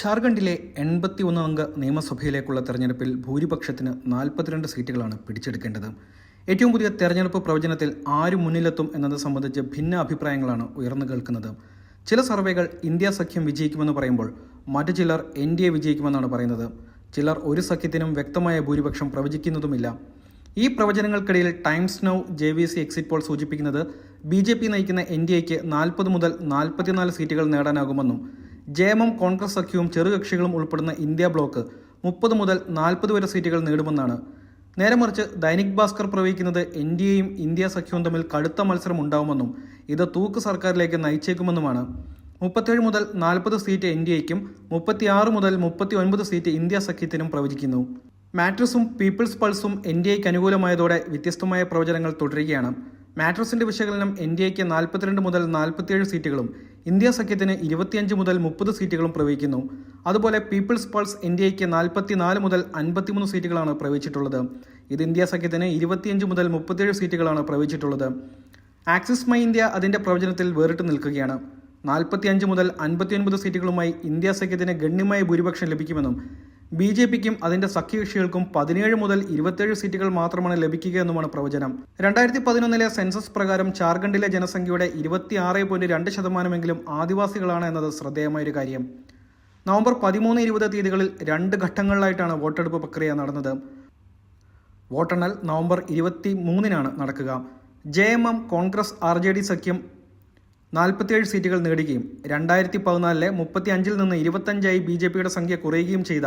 ഝാർഖണ്ഡിലെ എൺപത്തി ഒന്ന് അംഗ നിയമസഭയിലേക്കുള്ള തെരഞ്ഞെടുപ്പിൽ ഭൂരിപക്ഷത്തിന് നാൽപ്പത്തിരണ്ട് സീറ്റുകളാണ് പിടിച്ചെടുക്കേണ്ടത്. ഏറ്റവും പുതിയ തെരഞ്ഞെടുപ്പ് പ്രവചനത്തിൽ ആര് മുന്നിലെത്തും എന്നത് സംബന്ധിച്ച് ഭിന്ന അഭിപ്രായങ്ങളാണ് ഉയർന്നു കേൾക്കുന്നത്. ചില സർവേകൾ ഇന്ത്യ സഖ്യം വിജയിക്കുമെന്ന് പറയുമ്പോൾ മറ്റു ചിലർ എൻ ഡി എ വിജയിക്കുമെന്നാണ് പറയുന്നത്. ചിലർ ഒരു സഖ്യത്തിനും വ്യക്തമായ ഭൂരിപക്ഷം പ്രവചിക്കുന്നതുമില്ല. ഈ പ്രവചനങ്ങൾക്കിടയിൽ Times Now J V C exit poll സൂചിപ്പിക്കുന്നത് ബി ജെ പി നയിക്കുന്ന എൻ ഡി എക്ക് നാൽപ്പത് മുതൽ നാൽപ്പത്തിനാല് സീറ്റുകൾ നേടാനാകുമെന്നും ജെ എം എം കോൺഗ്രസ് സഖ്യവും ചെറുകക്ഷികളും ഉൾപ്പെടുന്ന ഇന്ത്യ ബ്ലോക്ക് മുപ്പത് മുതൽ നാൽപ്പത് വരെ സീറ്റുകൾ നേടുമെന്നാണ്. നേരെ മറിച്ച് ദൈനിക് ഭാസ്കർ പ്രവചിക്കുന്നത് എൻ ഡി എയും ഇന്ത്യ സഖ്യവും തമ്മിൽ കടുത്ത മത്സരം ഉണ്ടാവുമെന്നും ഇത് തൂക്ക് സർക്കാരിലേക്ക് നയിച്ചേക്കുമെന്നുമാണ്. മുപ്പത്തേഴ് മുതൽ നാൽപ്പത് സീറ്റ് എൻ ഡി എക്കും മുപ്പത്തിയാറ് മുതൽ മുപ്പത്തി ഒൻപത് സീറ്റ് ഇന്ത്യ സഖ്യത്തിനും പ്രവചിക്കുന്നു. മാട്രസും പീപ്പിൾസ് പൾസും എൻ ഡി എക്ക് അനുകൂലമായതോടെ വ്യത്യസ്തമായ പ്രവചനങ്ങൾ തുടരുകയാണ്. മാട്രസിന്റെ വിശകലനം എൻ ഡി എക്ക് നാൽപ്പത്തിരണ്ട് മുതൽ നാൽപ്പത്തിയേഴ് സീറ്റുകളും ഇന്ത്യ സഖ്യത്തിന് ഇരുപത്തിയഞ്ച് മുതൽ മുപ്പത് സീറ്റുകളും പ്രവഹിക്കുന്നു. അതുപോലെ പീപ്പിൾസ് പൾസ് ഇന്ത്യയ്ക്ക് നാൽപ്പത്തിനാല് മുതൽ അൻപത്തിമൂന്ന് സീറ്റുകളാണ് പ്രവഹിച്ചിട്ടുള്ളത്. ഇത് ഇന്ത്യ സഖ്യത്തിന് ഇരുപത്തിയഞ്ച് മുതൽ മുപ്പത്തിയേഴ് സീറ്റുകളാണ് പ്രവഹിച്ചിട്ടുള്ളത്. ആക്സിസ് മൈ ഇന്ത്യ അതിന്റെ പ്രവചനത്തിൽ വേറിട്ട് നിൽക്കുകയാണ്. നാൽപ്പത്തിയഞ്ച് മുതൽ അൻപത്തിയൊൻപത് സീറ്റുകളുമായി ഇന്ത്യ സഖ്യത്തിന് ഗണ്യമായ ഭൂരിപക്ഷം ലഭിക്കുമെന്നും ബി ജെ പിക്കും അതിന്റെ സഖ്യകക്ഷികൾക്കും പതിനേഴ് മുതൽ ഇരുപത്തിയേഴ് സീറ്റുകൾ മാത്രമാണ് ലഭിക്കുക എന്നുമാണ് പ്രവചനം. രണ്ടായിരത്തി പതിനൊന്നിലെ സെൻസസ് പ്രകാരം ജാർഖണ്ഡിലെ ജനസംഖ്യയുടെ ഇരുപത്തിയാറ് പോയിന്റ് രണ്ട് ശതമാനമെങ്കിലും ആദിവാസികളാണ് എന്നത് ശ്രദ്ധേയമായൊരു കാര്യം. നവംബർ പതിമൂന്ന് ഇരുപത് തീയതികളിൽ രണ്ട് ഘട്ടങ്ങളിലായിട്ടാണ് വോട്ടെടുപ്പ് പ്രക്രിയ നടന്നത്. വോട്ടെണ്ണൽ നവംബർ ഇരുപത്തി മൂന്നിനാണ് നടക്കുക. J M M Congress R J D സഖ്യം നാൽപ്പത്തിയേഴ് സീറ്റുകൾ നേടുകയും രണ്ടായിരത്തി പതിനാലിലെ മുപ്പത്തി അഞ്ചിൽ നിന്ന് ഇരുപത്തഞ്ചായി ബി ജെ പിയുടെ സംഖ്യ കുറയുകയും ചെയ്ത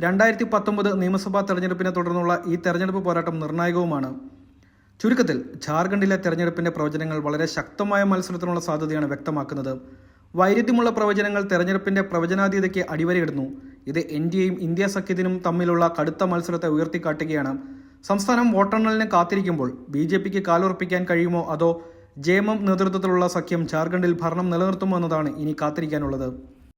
രണ്ടായിരത്തി പത്തൊമ്പത് നിയമസഭാ തെരഞ്ഞെടുപ്പിനെ തുടർന്നുള്ള ഈ തെരഞ്ഞെടുപ്പ് പോരാട്ടം നിർണായകവുമാണ്. ചുരുക്കത്തിൽ ജാർഖണ്ഡിലെ തെരഞ്ഞെടുപ്പിന്റെ പ്രവചനങ്ങൾ വളരെ ശക്തമായ മത്സരത്തിനുള്ള സാധ്യതയാണ് വ്യക്തമാക്കുന്നത്. വൈരുദ്ധ്യമുള്ള പ്രവചനങ്ങൾ തെരഞ്ഞെടുപ്പിന്റെ പ്രവചനാതീതയ്ക്ക് അടിവരയിടുന്നു. ഇത് എൻ ഡി എയും ഇന്ത്യ സഖ്യത്തിനും തമ്മിലുള്ള കടുത്ത മത്സരത്തെ ഉയർത്തിക്കാട്ടുകയാണ്. സംസ്ഥാനം വോട്ടെണ്ണലിന് കാത്തിരിക്കുമ്പോൾ ബി ജെ പിക്ക് കാലുറപ്പിക്കാൻ കഴിയുമോ അതോ ജെ എം എം നേതൃത്വത്തിലുള്ള സഖ്യം ജാർഖണ്ഡിൽ ഭരണം നിലനിർത്തുമെന്നതാണ് ഇനി കാത്തിരിക്കാനുള്ളത്